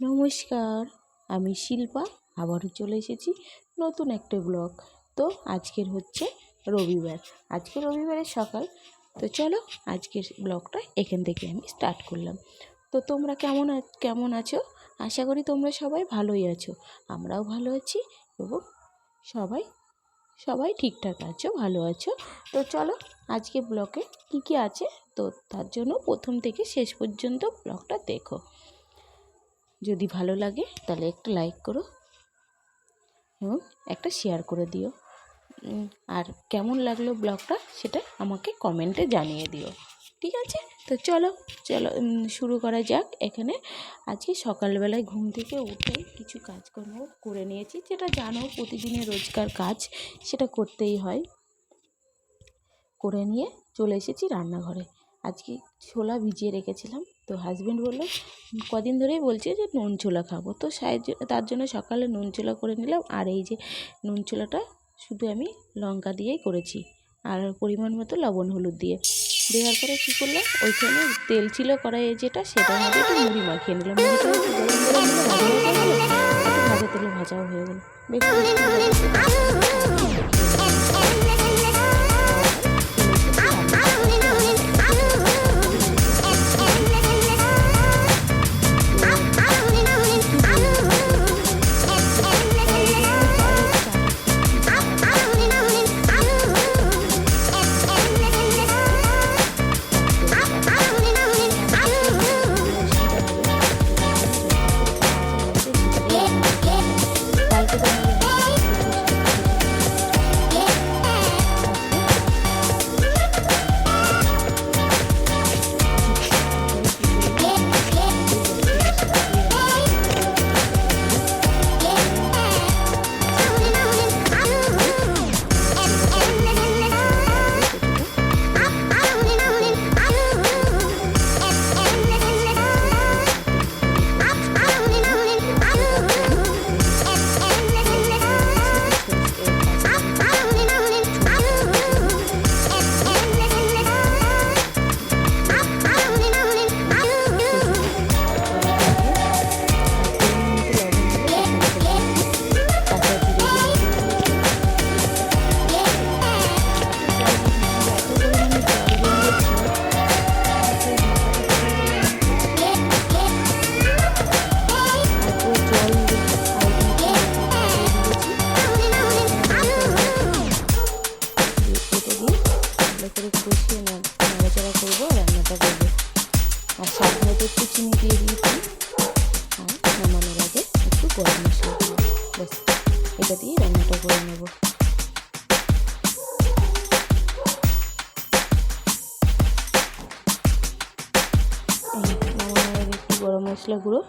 নমস্কার, আমি শিল্পা, আবারও চলে এসেছি নতুন একটা ব্লগ। তো আজকের হচ্ছে রবিবার, আজকে রবিবারের সকাল। তো চলো আজকের ব্লগটা এখান থেকে আমি স্টার্ট করলাম। তো তোমরা কেমন কেমন আছো? আশা করি তোমরা সবাই ভালোই আছো। আমরাও ভালো আছি এবং সবাই সবাই ঠিকঠাক আছো, ভালো আছো। তো চলো আজকে ব্লগে কী কী আছে? তো তার জন্য প্রথম থেকে শেষ পর্যন্ত ব্লগটা দেখো। যদি ভালো লাগে, তাহলে একটু লাইক করো এবং একটা শেয়ার করে দিও। আর কেমন লাগল ব্লগটা, সেটা আমাকে কমেন্টে জানিয়ে দিও। ঠিক আছে? তো চলো চলো শুরু করা যাক। এখানে আজকে সকালবেলায় ঘুম থেকে উঠে কিছু কাজকর্ম করে নিয়েছি, যেটা জানো প্রতিদিনের রোজকার কাজ, সেটা করতেই হয়। করে নিয়ে চলে এসেছি রান্নাঘরে। আজকে ছোলা ভিজিয়ে রেখেছিলাম তো হাজব্যান্ড বলল, কদিন ধরেই বলছে যে নুন ছোলা খাব। তো তার জন্য সকালে নুন ছোলা করে নিলাম। আর এই যে নুন ছোলাটা শুধু আমি লঙ্কা দিয়েই করেছি, আর পরিমাণ মতো লবণ হলুদ দিয়ে। দেওয়ার পরে কী করলাম? ওইখানে তেল ছিল কড়াইয়ে যেটা সেটার মধ্যে একটু মুড়ি মাখিয়ে নিলাম। ভাজা তেলে ভাজাও হয়ে গেলো। বেশ ব্যাস এটা দিয়ে রান্নাটা করে নেব একটু গরম মশলা গুঁড়ো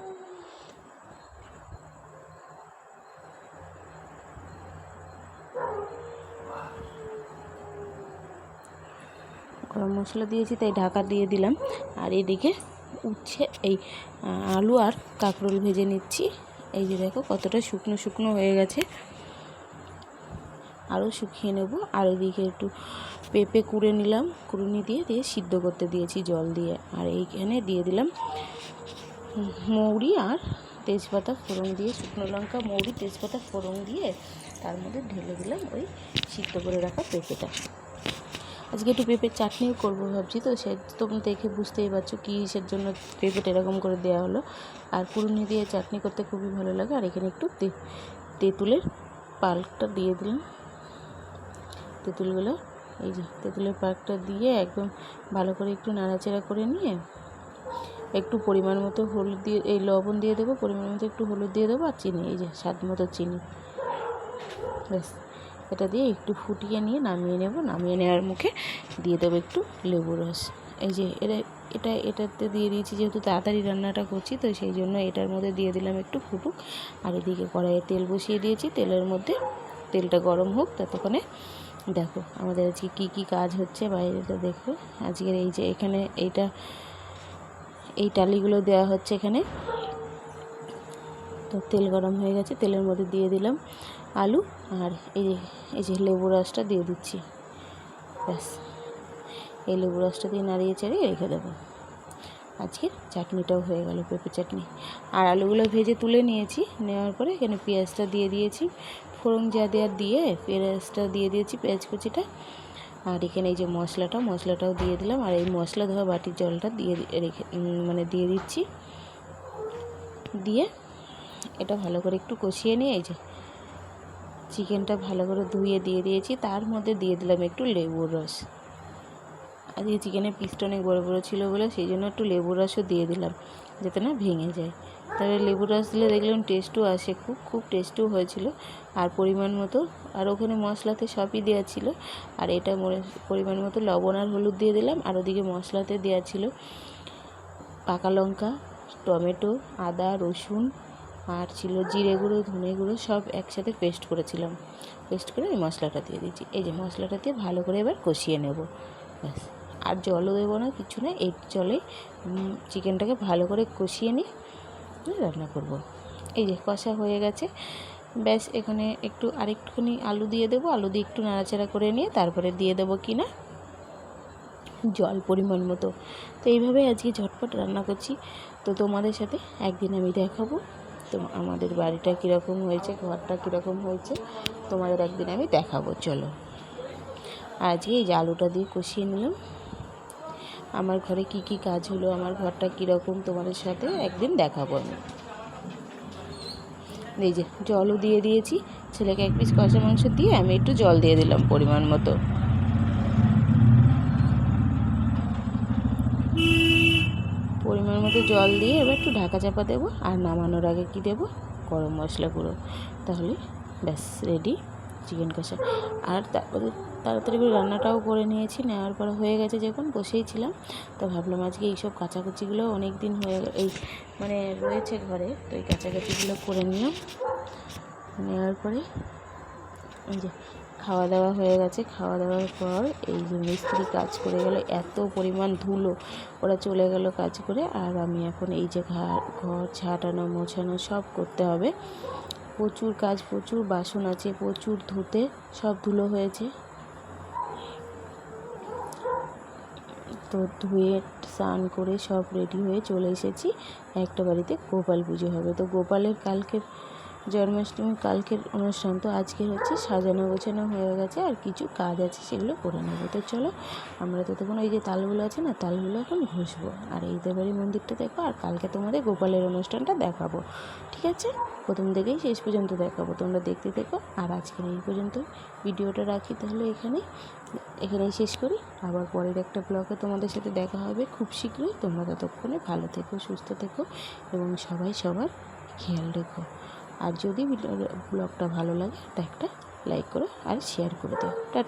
গরম মশলা দিয়েছি, তাই ঢাকা দিয়ে দিলাম। আর এদিকে উচ্ছে, এই আলু আর কাঁকরোল ভেজে নিচ্ছি। এই যে দেখো কতটা শুকনো শুকনো হয়ে গেছে। আরও শুকিয়ে নেব। আর এদিকে একটু পেঁপে কুড়ে নিলাম। কুড়ুনি দিয়ে দিয়ে সিদ্ধ করতে দিয়েছি জল দিয়ে। আর এইখানে দিয়ে দিলাম মৌরি আর তেজপাতা ফোড়ন দিয়ে, শুকনো লঙ্কা, মৌরি, তেজপাতা ফোড়ন দিয়ে তার মধ্যে ঢেলে দিলাম ওই সিদ্ধ করে রাখা পেঁপেটা। আজকে একটু পেঁপের চাটনিও করব ভাবছি, তো সে তোমরা দেখে বুঝতেই পারছ কী কিসের জন্য পেঁপেটা এরকম করে দেওয়া হলো। আর কুড়ুনি দিয়ে চাটনি করতে খুবই ভালো লাগে, আর এখানে একটু তে- তেঁতুলের পাল্কটা দিয়ে দিলাম। তেঁতুলগুলো, এই যে তেঁতুলের পাল্কটা দিয়ে একদম ভালো করে একটু নাড়াচাড়া করে নিয়ে একটু পরিমাণ মতো হলুদ দিয়ে, এই লবণ দিয়ে দেবো, পরিমাণ মতো একটু হলুদ দিয়ে দেবো, আর চিনি, এই যে স্বাদ মতো চিনি। ব্যাস। এটা দিয়ে একটু ফুটিয়ে নিয়ে নামিয়ে নেব। নামিয়ে নেওয়ার মুখে দিয়ে দেবো একটু লেবু রস। এই যে এটা এটা, এটাতে দিয়ে দিয়েছি যেহেতু তাড়াতাড়ি রান্নাটা করছি, তো সেই জন্য এটার মধ্যে দিয়ে দিলাম একটু ফুটুক। আর এদিকে কড়াইয়ে তেল বসিয়ে দিয়েছি। তেলের মধ্যে তেলটা গরম হোক ততক্ষণে। দেখো আমাদের আজকে কী কী কাজ হচ্ছে বাইরেটা দেখো। আজকের এই যে এখানে এইটা, এই টালিগুলো দেওয়া হচ্ছে এখানে। তেল গরম হয়ে গেছে, তেলের মধ্যে দিয়ে দিলাম আলু আর এই যে এই যে লেবু রসটা দিয়ে দিচ্ছি। ব্যাস, এই লেবু রসটা দিয়ে নাড়িয়ে চাড়িয়ে রেখে দেবো। আজকের চাটনিটাও হয়ে গেল, পেঁপে চাটনি। আর আলুগুলো ভেজে তুলে নিয়েছি, নেওয়ার পরে এখানে পেঁয়াজটা দিয়ে দিয়েছি। ফোড়ন যা দেওয়ার দিয়ে পেঁয়াজটা দিয়ে দিয়েছি, পেঁয়াজ কুচিটা। আর এখানে এই যে মশলাটা মশলাটাও দিয়ে দিলাম। আর এই মশলা ধোয়া বাটির জলটা দিয়ে রেখে মানে দিয়ে দিচ্ছি। দিয়ে এটা ভালো করে একটু কষিয়ে নিয়ে এই যে চিকেনটা ভালো করে ধুয়ে দিয়ে দিয়েছি। তার মধ্যে দিয়ে দিলাম একটু লেবুর রস। আজকে চিকেনের পিসটা অনেক বড়ো বড়ো ছিল বলে সেই জন্য একটু লেবুর রসও দিয়ে দিলাম যাতে না ভেঙে যায়। তবে লেবুর রস দিলে দেখলাম টেস্টও আসে খুব খুব টেস্টও হয়েছিল। আর পরিমাণ মতো, আর ওখানে মশলাতে সবই দেওয়া ছিল। আর এটা পরিমাণ মতো লবণ আর হলুদ দিয়ে দিলাম। আর ওদিকে মশলাতে দেওয়া ছিল পাকা লঙ্কা, টমেটো, আদা, রসুন আর ছিল জিরে গুঁড়ো, ধনে গুঁড়ো, সব একসাথে পেস্ট করেছিলাম। পেস্ট করে এই মশলাটা দিয়ে দিচ্ছি এই যে মশলাটা দিয়ে ভালো করে এবার কষিয়ে নেব। ব্যাস। আর জলও দেবো না, কিছু না। এই জলে চিকেনটাকে ভালো করে কষিয়ে নিয়ে রান্না করব। এই যে কষা হয়ে গেছে। ব্যাস, এখানে একটু, আরেকটুখানি আলু দিয়ে দেবো। আলু দিয়ে একটু নাড়াচাড়া করে নিয়ে তারপরে দিয়ে দেবো কি না? জল পরিমাণ মতো। তো এইভাবেই আজকে ঝটপট রান্না করছি। তো তোমাদের সাথে একদিন আমি দেখাবো। তো আমাদের বাড়িটা কীরকম হয়েছে, ঘরটা কীরকম হয়েছে, তোমাদের একদিন আমি দেখাবো, চলো। আজকে এই যে আলুটা দিয়ে কষিয়ে নিলাম। আমার ঘরে কি কি কাজ হলো, আমার ঘরটা কীরকম, তোমাদের সাথে একদিন দেখাবো আমি। এই যে জলও দিয়ে দিয়েছি, ছেলেকে এক পিস কষা মাংস দিয়ে আমি একটু জল দিয়ে দিলাম পরিমাণ মতো। মতো জল দিয়ে এবার একটু ঢাকা চাপা দেবো আর নামানোর আগে কি দেবো? গরম মশলা গুঁড়ো। তাহলে ব্যাস রেডি চিকেন কষা। আর তারপরে তাড়াতাড়ি করে রান্নাটাও করে নিয়েছি, নেওয়ার পরে হয়ে গেছে যখন বসেই ছিলাম, তো ভাবলাম আজকে এইসব কাচাকুচিগুলো অনেক দিন হয়ে এই মানে রয়েছে ঘরে, তো এই কাচাকাচিগুলো করে নিলাম। নেওয়ার পরে যে খাওয়া দাওয়া হয়ে গেছে। খাওয়া দাওয়ার পর এই যে মিস্ত্রি কাজ করে গেল, এত পরিমাণ ধুলো। ওরা চলে গেল কাজ করে। আর আমি এখন এই যে ঘর ছাটানো মোছানো সব করতে হবে। প্রচুর কাজ, প্রচুর বাসন আছে, প্রচুর ধুতে সব ধুলো হয়েছে। তো ধুয়ে স্নান করে সব রেডি হয়ে চলে এসেছি। একটা বাড়িতে গোপাল পুজো হবে। তো গোপালের কালকের জন্মাষ্টমী কালকের অনুষ্ঠান তো আজকে হচ্ছে, সাজানো গোছানো হয়ে গেছে আর কিছু কাজ আছে সেগুলো করে নেব। তো চলো, আমরা তো তখন ওই যে তালগুলো আছে না, তালগুলো এখন ঘষবো। আর এই দেবাড়ি মন্দিরটা দেখো, আর কালকে তোমাদের গোপালের অনুষ্ঠানটা দেখাবো। ঠিক আছে? প্রথম থেকেই শেষ পর্যন্ত দেখাবো। তোমরা দেখতে দেখো আর আজকের এই পর্যন্ত ভিডিওটা রাখি তাহলে এখানে, এখানেই শেষ করি। আবার পরের একটা ব্লগে তোমাদের সাথে দেখা হবে খুব শীঘ্রই। তোমরা ততক্ষণে ভালো থেকো, সুস্থ থেকো এবং সবাই সবার খেয়াল রেখো। আর যদি ব্লগটা ভালো লাগে একটা লাইক করে আর শেয়ার করে দাও। টাটা।